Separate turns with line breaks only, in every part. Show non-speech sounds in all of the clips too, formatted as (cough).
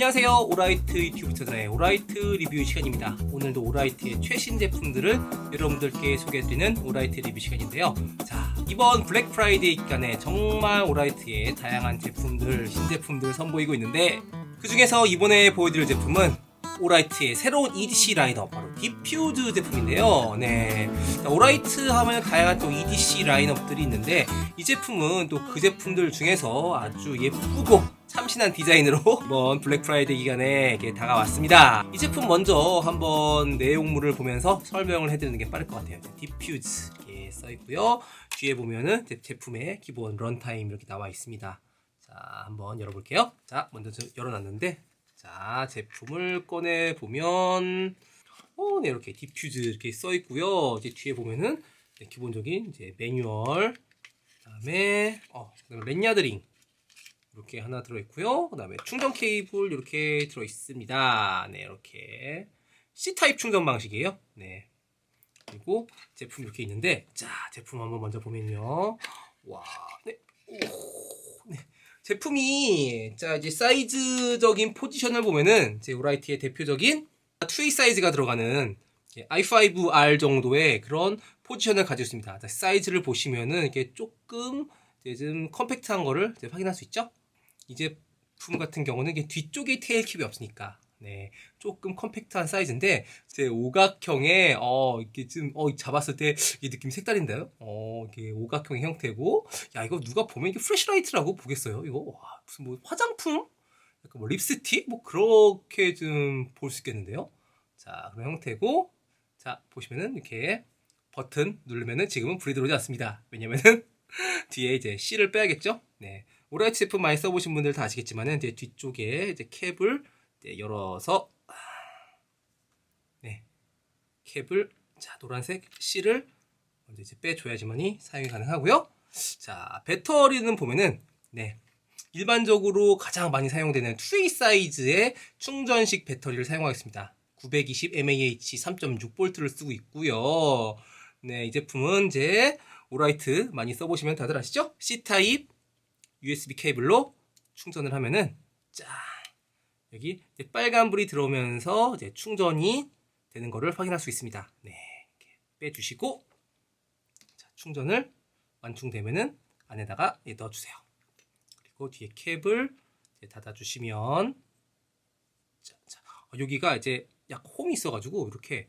안녕하세요. 오라이트 유튜브 채널의 오라이트 리뷰 시간입니다. 오늘도 오라이트의 최신 제품들을 여러분들께 소개해드리는 오라이트 리뷰 시간인데요. 자 이번 블랙 프라이데이 기간에 정말 오라이트의 다양한 제품들 신제품들 선보이고 있는데 그 중에서 이번에 보여드릴 제품은 오라이트의 새로운 EDC 라인업 바로 디퓨즈 제품인데요. 네, 자, 오라이트 하면 다양한 또 EDC 라인업들이 있는데 이 제품은 또 그 제품들 중에서 아주 예쁘고 참신한 디자인으로 (laughs) 이번 블랙 프라이데이 기간에 이렇게 다가왔습니다. 이 제품 먼저 한번 내용물을 보면서 설명을 해드리는 게 빠를 것 같아요. 디퓨즈 이렇게 써 있고요. 뒤에 보면은 제- 제품의 기본 런타임 이렇게 나와 있습니다. 자, 한번 열어볼게요. 자, 먼저 저 열어놨는데 자, 제품을 꺼내 보면 어, 네, 이렇게 디퓨즈 이렇게 써 있고요. 이제 뒤에 보면은 네, 기본적인 이제 매뉴얼, 그다음에 어, 그다음에 렌야드링 이렇게 하나 들어 있고요. 그 다음에 충전 케이블 이렇게 들어 있습니다. 네, 이렇게 C 타입 충전 방식이에요. 네. 그리고 제품 이렇게 있는데 자, 제품 한번 먼저 보면요. 와, 네. 오, 네. 제품이 자 이제 사이즈적인 포지션을 보면은 제 오라이트의 대표적인 2A 사이즈가 들어가는 i5R 정도의 그런 포지션을 가지고 있습니다. 자, 사이즈를 보시면은 이게 조금 이제 좀 컴팩트한 거를 이제 확인할 수 있죠. 이 제품 같은 경우는 뒤쪽에 테일 캡이 없으니까 네 조금 컴팩트한 사이즈인데 제 오각형의 어 이렇게 좀 어 잡았을 때 이 느낌이 색다른데요. 어 이게 오각형의 형태고 야 이거 누가 보면 이게 프레시라이트라고 보겠어요. 이거 와 무슨 뭐 화장품 약간 뭐 립스틱 뭐 그렇게 좀 볼 수 있겠는데요. 자 그런 형태고 자 보시면은 이렇게 버튼 누르면은 지금은 불이 들어오지 않습니다. 왜냐면은 (laughs) 뒤에 이제 C를 빼야겠죠. 네 오라이트 제품 많이 써보신 분들 다 아시겠지만은 이제 뒤쪽에 이제 캡을 이제 열어서 네 캡을 자 노란색 C를 먼저 이제 빼줘야지만이 사용이 가능하고요. 자 배터리는 보면은 네 일반적으로 가장 많이 사용되는 2A 사이즈의 충전식 배터리를 사용하겠습니다. 920 mAh 3.6V를 쓰고 있고요. 네, 이 제품은 이제 오라이트 많이 써보시면 다들 아시죠? C 타입 USB 케이블로 충전을 하면은 자 여기 빨간불이 들어오면서 이제 충전이 되는 것을 확인할 수 있습니다. 네, 이렇게 빼주시고 자, 충전을 완충되면은 안에다가 예, 넣어주세요. 그리고 뒤에 캡을 닫아주시면 자, 자, 어, 여기가 이제 약 홈이 있어가지고 이렇게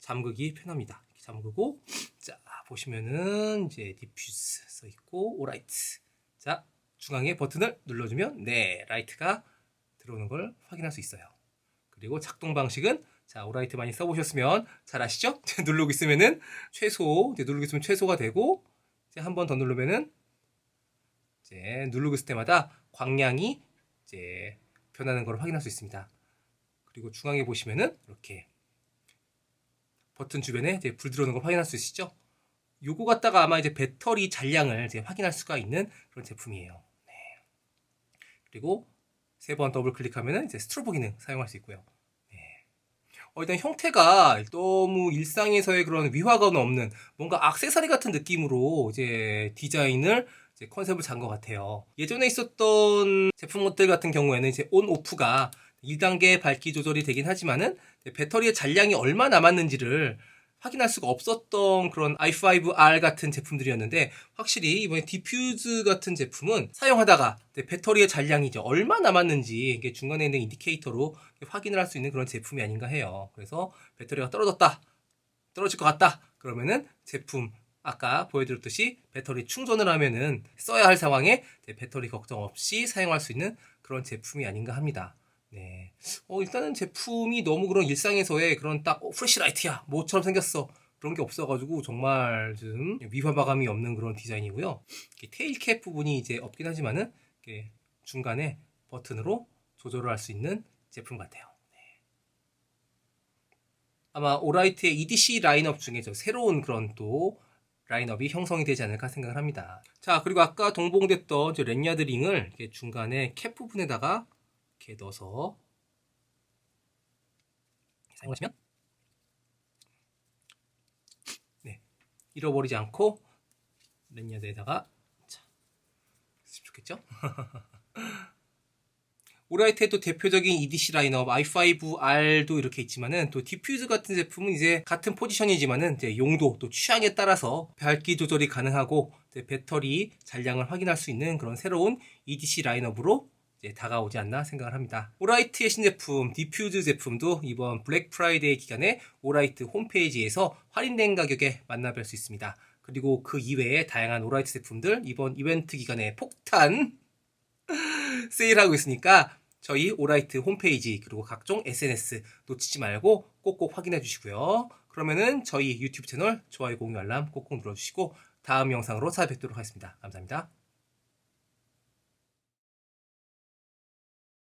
잠그기 편합니다. 이렇게 잠그고 자 보시면은 이제 디퓨즈 써 있고 오라이트 자 중앙에 버튼을 눌러주면 네 라이트가 들어오는 걸 확인할 수 있어요. 그리고 작동 방식은 자 오라이트 많이 써보셨으면 잘 아시죠? (laughs) 누르고 있으면은 최소 이제 누르고 있으면 최소가 되고 이제 한 번 더 누르면은 이제 누르고 있을 때마다 광량이 이제 변하는 걸 확인할 수 있습니다. 그리고 중앙에 보시면은 이렇게 버튼 주변에 이제 불 들어오는 걸 확인할 수 있으시죠? 요거 갖다가 아마 이제 배터리 잔량을 이제 확인할 수가 있는 그런 제품이에요. 네. 그리고 세 번 더블 클릭하면은 이제 스트로보 기능 사용할 수 있고요. 네. 어, 일단 형태가 너무 일상에서의 그런 위화감 없는 뭔가 악세사리 같은 느낌으로 이제 디자인을 이제 컨셉을 잡은 것 같아요. 예전에 있었던 제품들 같은 경우에는 이제 온 오프가 1단계 밝기 조절이 되긴 하지만은 배터리의 잔량이 얼마 남았는지를 확인할 수가 없었던 그런 i5R 같은 제품들이었는데 확실히 이번에 디퓨즈 같은 제품은 사용하다가 배터리의 잔량이 이제 얼마 남았는지 이게 중간에 있는 인디케이터로 확인을 할 수 있는 그런 제품이 아닌가 해요. 그래서 배터리가 떨어졌다, 떨어질 것 같다. 그러면은 제품 아까 보여드렸듯이 배터리 충전을 하면은 써야 할 상황에 배터리 걱정 없이 사용할 수 있는 그런 제품이 아닌가 합니다. 네. 어, 일단은 제품이 너무 그런 일상에서의 그런 딱, 어, 프레시라이트야. 뭐처럼 생겼어. 그런 게 없어가지고 정말 좀 위화마감이 없는 그런 디자인이고요. 테일캡 부분이 이제 없긴 하지만은 중간에 버튼으로 조절을 할 수 있는 제품 같아요. 네. 아마 오라이트의 EDC 라인업 중에 저 새로운 그런 또 라인업이 형성이 되지 않을까 생각을 합니다. 자, 그리고 아까 동봉됐던 저 렌야드링을 중간에 캡 부분에다가 이렇게 넣어서 사용하시면 네 잃어버리지 않고 렌야드에다가 자, 있으면 좋겠죠? (laughs) 오라이트의 또 대표적인 EDC 라인업 i5R도 이렇게 있지만은 또 디퓨즈 같은 제품은 이제 같은 포지션이지만은 이제 용도 또 취향에 따라서 밝기 조절이 가능하고 배터리 잔량을 확인할 수 있는 그런 새로운 EDC 라인업으로 이제 다가오지 않나 생각을 합니다. 오라이트의 신제품 디퓨즈 제품도 이번 블랙 프라이데이 기간에 오라이트 홈페이지에서 할인된 가격에 만나뵐 수 있습니다. 그리고 그 이외에 다양한 오라이트 제품들 이번 이벤트 기간에 폭탄 (laughs) 세일하고 있으니까 저희 오라이트 홈페이지 그리고 각종 SNS 놓치지 말고 꼭꼭 확인해 주시고요. 그러면은 저희 유튜브 채널 좋아요, 공유, 알람 꼭꼭 눌러주시고 다음 영상으로 찾아뵙도록 하겠습니다. 감사합니다.